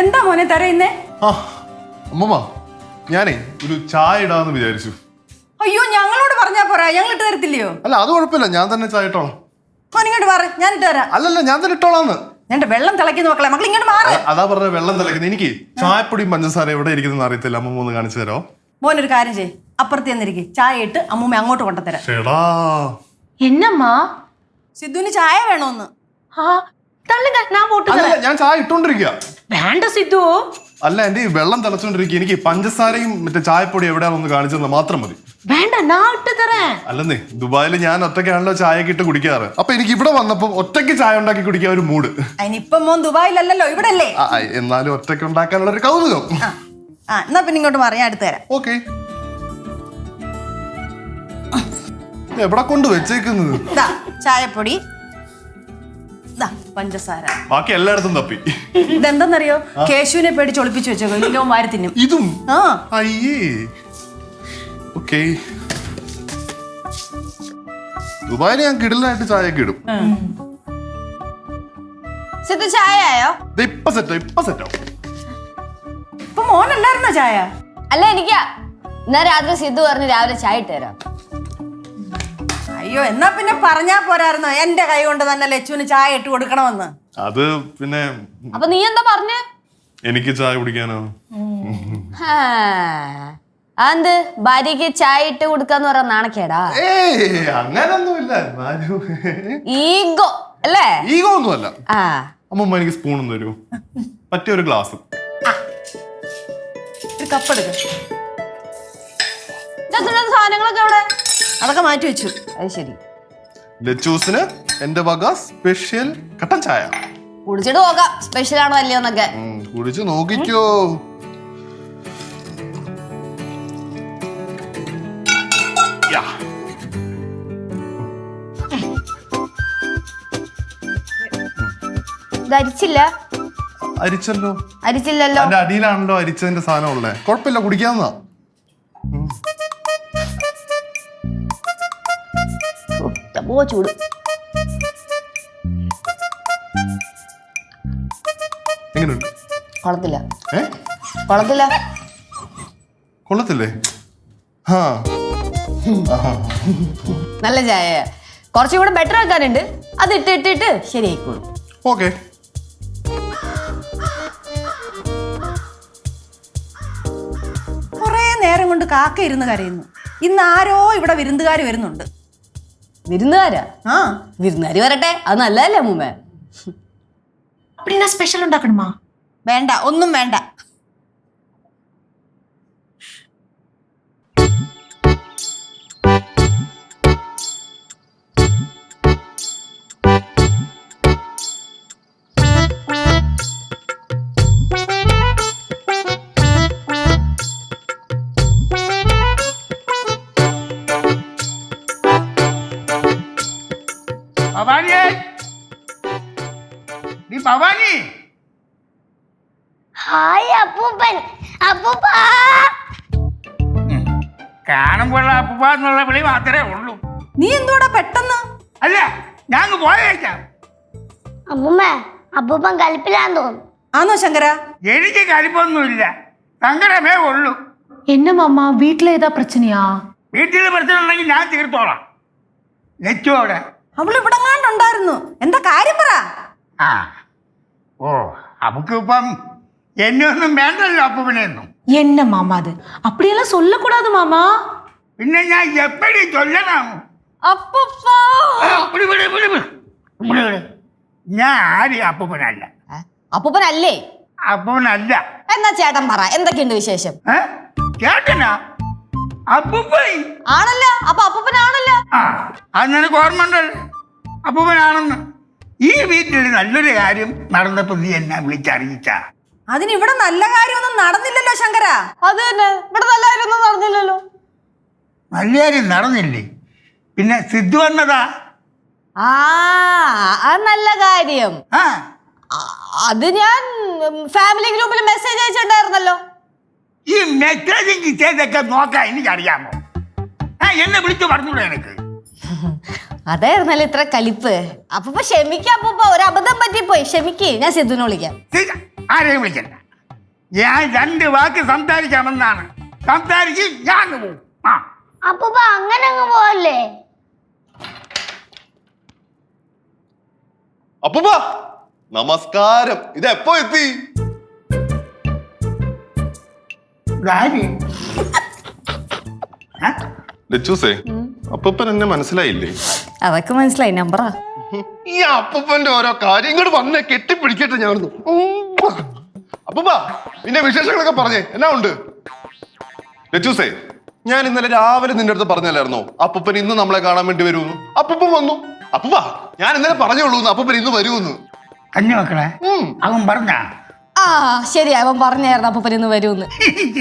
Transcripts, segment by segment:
എന്താ മോനെ തരയുന്നേ? ആ അമ്മമ്മ ഞാനേ ഒരു ചായ ഇടാന്ന് വിചാരിച്ചു. അയ്യോ ഞങ്ങളോട് പറഞ്ഞാ പോരാ. ഞങ്ങൾ ഇട്ട് തരത്തില്ലയോ? അല്ല അത് കുഴപ്പമില്ല. ഞാൻ തന്നെ ചായ ഇട്ടോളാം. മോൻ ഇങ്ങോട്ട് മാറ്. ഞാൻ ഇട്ട് തരാം. അല്ലല്ല ഞാൻ തന്നെ ഇട്ടോളാന്ന്. എന്റെ വെള്ളം തിളക്കുന്ന മക്കളെ. മക്കൾ ഇങ്ങോട്ട് മാറ്. അതാ പറഞ്ഞ വെള്ളം തിളക്കുന്നത് എനിക്ക് ചായപ്പൊടിയും പഞ്ചസാര എവിടെ ഇരിക്കുന്നെന്ന് അറിയത്തില്ല. അമ്മമ്മ ഒന്ന് കാണിച്ചു തരോ? മോൻ ഒരു കാര്യം ചെയ്യ്. അപ്പുറത്ത് ചെന്നിരിക്കും. ചായ ഇട്ട് അമ്മൂമ്മ അങ്ങോട്ട് കൊണ്ടുതരാം ചേടാ. എന്നമ്മ? സിദ്ധുവിന് ചായ വേണോന്ന്. ആ തള്ളുക ഞാൻ വോട്ട് അല്ല ഞാൻ ചായ ഇട്ടോണ്ടിരിക്കുക വേണ്ട സിദ്ധു. അല്ല വെള്ളം തിളച്ചോണ്ടിരിക്കുക എനിക്ക് പഞ്ചസാരയും മറ്റേ ചായപ്പൊടി എവിടെയാണെന്ന് കാണിച്ചു തന്നാൽ മാത്രം മതി. വേണ്ട ഞാൻ ഇട്ട് തരാം. അല്ലെന്നേ ദുബായിൽ ഞാൻ ഒറ്റയ്ക്കാണല്ലോ ചായ ഇട്ട് കുടിക്കാറ്. അപ്പൊ എനിക്ക് ഇവിടെ വന്നപ്പോ ഒറ്റയ്ക്ക് ചായ ഉണ്ടാക്കി കുടിക്കാൻ ഒരു മൂഡ്. അതിനിപ്പം മോൻ ദുബായിലല്ലല്ലോ ഇവിടെ ആ, ആ, എന്നാലും ഒറ്റയ്ക്ക് ഉണ്ടാക്കാനുള്ള ഒരു കൗതുകം. ആ എന്നാ പിന്നെ ഇങ്ങോട്ട് പറയാം അടുത്ത് തരാം. ഓക്കെ. എവിടെ കൊണ്ട് വെച്ചേക്കുന്നത്? ചായപ്പൊടി. പഞ്ചസാര. ബാക്കി എല്ലായിടത്തും തപ്പി. ഇതെന്തെന്നറിയോ? കേശുവിനെ പേടി ചൊളിപ്പിച്ചു വെച്ചോ ഇല്ലോ വാരി തിന്നും. ഇതും? ആ. അയ്യേ. ഓക്കെ. ദുബായിൽ ഞാൻ കിടലായിട്ട് ചായയൊക്കെ ഇടും. സിദ്ധു ചായ ആയോ ദേ ഇപ്പൊ സെറ്റോ ഇപ്പൊ സെറ്റോ. ഇപ്പൊ മോനല്ലായിരുന്നോ ചായ? അല്ല എനിക്കാ. എന്നാ രാത്രി സിദ്ധു പറഞ്ഞ് രാവിലെ ചായ ഇട്ട് തരാം. അയ്യോ എന്നാ പിന്നെ പറഞ്ഞാ പോരായിരുന്നോ? എന്റെ കൈ കൊണ്ട് തന്നെ ലച്ചുവിന് ചായ ഇട്ട് കൊടുക്കണമെന്ന്. അത് പിന്നെ അപ്പൊ നീ എന്താ പറഞ്ഞേ? എനിക്ക് ചായ കുടിക്കാനോ? അത് ഭാര്യക്ക് ചായ ഇട്ട് കൊടുക്കാന്ന് പറഞ്ഞ നാണക്കേടാ. ഏയ് അങ്ങനൊന്നുമില്ല എന്നാലും. ഈഗോ അല്ലേ? ഈഗോ ഒന്നുമല്ല. ആ. അമ്മമ്മ എനിക്ക് സ്പൂൺ ഒന്ന് തരൂ പറ്റിയ ഒരു ഗ്ലാസ് ഒരു കപ്പ് എടുക്ക. ഇതിനകത്തുള്ള സാധനങ്ങളൊക്കെ അവിടെ? അതൊക്കെ മാറ്റി വെച്ചു. അത് ശരി. ലച്ചൂസിന് എന്റെ വക സ്പെഷ്യൽ കട്ടൻ ചായ. കുടിച്ചിട്ട് നോക്കാം. സ്പെഷ്യൽ ആണോ അല്ലയോ എന്നൊക്കെ. ഉം, കുടിച്ച് നോക്കിക്കോ. യാ. ഇത് അരിച്ചില്ല? അരിച്ചല്ലോ. അരിച്ചില്ലല്ലോ. അതിന്റെ അടിയിലാണല്ലോ അരിച്ചതിന്റെ സാധനം ഉള്ളേ. കുഴപ്പമില്ല കുടിക്കാവുന്നതാ. പോ ചൂട് എങ്ങനെയുണ്ട് കൊള്ളത്തില്ല. ഏ? കൊള്ളത്തില്ലേ. ആ നല്ല ചായ. കുറച്ചും കൂടെ ബെറ്റർ ആക്കാനുണ്ട്. അത് ഇട്ട് ഇട്ട് ഇട്ട് ശരിയായിക്കോളും. ഓക്കെ. കുറേ നേരം കൊണ്ട് കാക്ക ഇരുന്ന് കരയുന്നു. ഇന്ന് ആരോ ഇവിടെ വിരുന്നുകാർ വരുന്നുണ്ട്. വിരുന്നുകാരാ ஆ വിരുന്നുകാരി വരട്ടെ അത് നല്ലതല്ലേ മുമ്പേ அப்படின்னா ஸ்பெஷல் உண்டாக்கணுமா வேண்டாம் ஒன்றும் வேண்டாம் സവാനി ഹായ് അപ്പൂപ്പൻ. അപ്പൂപ്പ. കാണുമ്പോഴുള്ള അപ്പൂപ്പ എന്നുള്ള വിളി മാത്രമേ ഉള്ളൂ. നീ എന്തുകൂടെ പെട്ടെന്ന്? അല്ല ഞാൻ പോയേക്കാം. അമ്മൂമ്മ അപ്പൂപ്പൻ കലിപ്പിലാന്ന് തോന്നുന്നു. ആന്നോ ശങ്കര? എനിക്ക് കലിപ്പൊന്നുമില്ല. ശങ്കരമേ ഉള്ളൂ. എന്നെ മാമ വീട്ടിലേതാ പ്രശ്നയാ? വീട്ടിൽ പ്രശ്നം ഉണ്ടെങ്കിൽ ഞാൻ തീർത്തോളാം. ലച്ചു അവൾ ഇവിടെ എന്താ കാര്യം പറ. ആ ഓ അവക്ക് ഇപ്പം എന്നെ ഒന്നും വേണ്ടല്ലോ അപ്പൂപ്പനെയൊന്നും என்ன மாமா அது அப்படியெல்லாம் சொல்லக்கூடாது மாமா പിന്നെ ഞാൻ എപ്പടി ചൊല്ലണം അപ്പൂപ്പാ. ആ, വിളി, വിളി, വിളി, വിളി. വിളി, വിളി. ഞാൻ ആരും അപ്പൂപ്പനല്ല ഏ? അപ്പൂപ്പനല്ലേ അപ്പൂപ്പനല്ല എന്നാ ചേട്ടൻ പറ എന്തൊക്കെയുണ്ട് വിശേഷം ഏ? ചേട്ടനാ അപ്പൂപ്പൻ ആണല്ല അപ്പൊ അപ്പൂപ്പനാണല്ല ആ അത് നിനക്ക് ഓർമ്മ ഉണ്ടല്ലോ അപ്പൂപ്പനാണെന്ന് ഈ വീട്ടിൽ നല്ലൊരു കാര്യം നടന്നപ്പോ നീ എന്നെ വിളിച്ചറിയിച്ച? അതിന് ഇവിടെ നല്ല കാര്യമൊന്നും നടന്നില്ലല്ലോ ശങ്കര. അത് തന്നെ. ഇവിടെ നല്ല കാര്യമൊന്നും നടന്നില്ലല്ലോ. നല്ല കാര്യം നടന്നില്ലേ? പിന്നെ സിദ്ധു വന്നതാ? ആ അത് നല്ല കാര്യം. ആ. അത് ഞാൻ ഫാമിലി ഗ്രൂപ്പിൽ മെസ്സേജ് അയച്ചിട്ടുണ്ടായിരുന്നല്ലോ. ഈ മെസ്സേജിങ് ചെയ്തൊക്കെ നോക്കാൻ എനിക്കറിയാമോ? ആ എന്നെ വിളിച്ചു പറഞ്ഞൂടെ എനിക്ക് അതായിരുന്നല്ലോ ഇത്ര കലിപ്പ്? അപ്പൊ ക്ഷമിക്കാം അപ്പൊ ഒരു അബദ്ധം പറ്റിപ്പോയി. ക്ഷമിക്ക് ഞാൻ സിദ്ധുവിനെ വിളിക്കാം. ശരി, ആരെയും വിളിക്കണ്ട. ഞാൻ രണ്ട് വാക്ക് സംസാരിക്കാമെന്നാണ്. സംസാരിച്ച് ഞാൻ പോകും ആ. അപ്പൂപ്പ അങ്ങനെ അങ്ങ് പോവല്ലേ? അപ്പൂപ്പ നമസ്കാരം. ഇത് എപ്പോ എത്തി? ഇതാര്? ആ? ലച്ചൂസേ അപ്പൂപ്പൻ എന്നെ മനസ്സിലായില്ലേ? അതൊക്കെ മനസ്സിലായി നമ്പറാ. ഈ അപ്പൂപ്പന്റെ ഓരോ കാര്യം ഇങ്ങോട്ട് വന്നേ കെട്ടിപ്പിടിക്കട്ടെ ഞാൻ അപ്പൂപ്പ നിന്റെ വിശേഷങ്ങളൊക്കെ പറഞ്ഞേ. എന്നാ ഉണ്ട്? ലച്ചൂസേ ഞാൻ ഇന്നലെ രാവിലെ നിന്റെ അടുത്ത് പറഞ്ഞല്ലായിരുന്നോ? അപ്പൂപ്പൻ ഇന്ന് നമ്മളെ കാണാൻ വേണ്ടി വരുമെന്ന്. അപ്പൂപ്പൻ വന്നു. അപ്പൂപ്പ ഞാൻ ഇന്നലെ പറഞ്ഞോളൂ അപ്പൂപ്പൻ ഇന്ന് വരുമെന്ന്. കഞ്ഞു മക്കളെ അവൻ പറഞ്ഞ? ആ ശരി അവൻ പറഞ്ഞായിരുന്നു അപ്പൂപ്പൻ ഇന്ന് വരുമെന്ന്.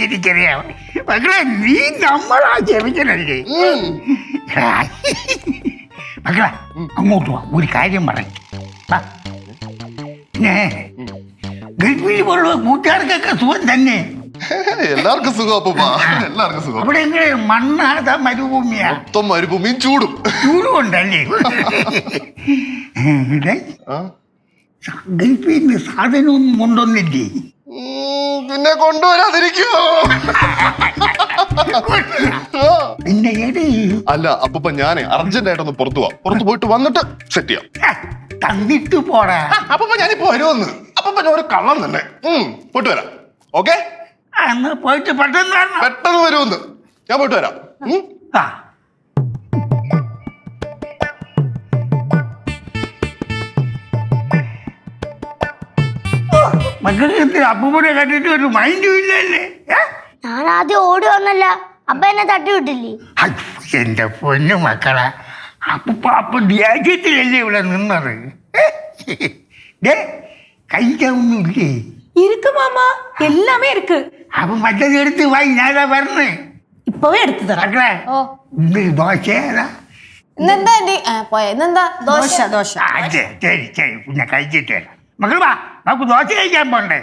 എനിക്കറിയാം മക്കളെ നീ നമ്മളാ ക്ഷമിക്കണല്ലേ ഉം. മക്കളെ അങ്ങോട്ട് വാ. ഒരു കാര്യം പറഞ്ഞു. പിന്നെ ഗൾഫിൽ പോലുള്ള കൂട്ടുകാർക്കൊക്കെ സുഖം തന്നെ. എല്ലാവർക്കും സുഖം അപ്പൂപ്പ. എല്ലാവർക്കും സുഖം. അവിടെ എങ്ങനെ മണ്ണാത മരുഭൂമിയാ? മൊത്തം മരുഭൂമിയും ചൂടും. ചൂടും ഉണ്ടല്ലേ? ഗൾഫിൽ നിന്ന് സാധനമൊന്നും കൊണ്ടൊന്നില്ലേ ഉം, പിന്നെ കൊണ്ടുവരാതിരിക്കുമോ ആ. പിന്നെ എടി? അല്ല അപ്പൊ ഞാനേ അർജന്റ് ആയിട്ടൊന്ന് പുറത്തു പോവാം. പുറത്തു പോയിട്ട് വന്നിട്ട് സെറ്റ് ചെയ്യാം. തന്നിട്ട് പോടാ. അപ്പൊ ഞാനിപ്പോ വരുമെന്ന്. ഞാൻ ഒരു കള്ളം തന്നെ. പോയിട്ട് വരാം. ഓക്കെ? അന്ന് പോയിട്ട് പെട്ടെന്ന് പെട്ടെന്ന് വരുമെന്ന്. ഞാൻ പോയിട്ട് വരാം. ആ. മക്കൾക്ക് അപ്പൂപ്പനെ കണ്ടിട്ട് ഒരു മൈൻഡും ഇല്ലല്ലേ? ഏ? ഞാൻ ആദ്യം ഓടി വന്നല്ല അപ്പ എന്നെ തട്ടി വിട്ടില്ലേ ഹൈ, എന്റെ പൊന്നു മക്കളെ അപ്പൂപ്പ അപ്പൊ ദേഷ്യത്തിലല്ലേ ഇവിടെ നിന്നത് ഏ? ദേ, കഴിക്കാനൊന്നുമില്ലേ இருக்கு மாமா எல்லாமே இருக்கு അപ്പൊ മറ്റേത് എടുത്ത് വായി ഞാനാ പറഞ്ഞേ இப்பவே எடுத்து தரேன் മക്കളെ ഓ ഇത് ദോശേതാ ഇന്നെന്താ ആന്റി ആ പോയ ഇന്നെന്താ ദോശ ദോശ അതെ ശരി ശരി പിന്നെ കഴിച്ചിട്ട് വരാം മക്കൾ വാ നമുക്ക് ദോശ കഴിക്കാൻ പോണ്ടേ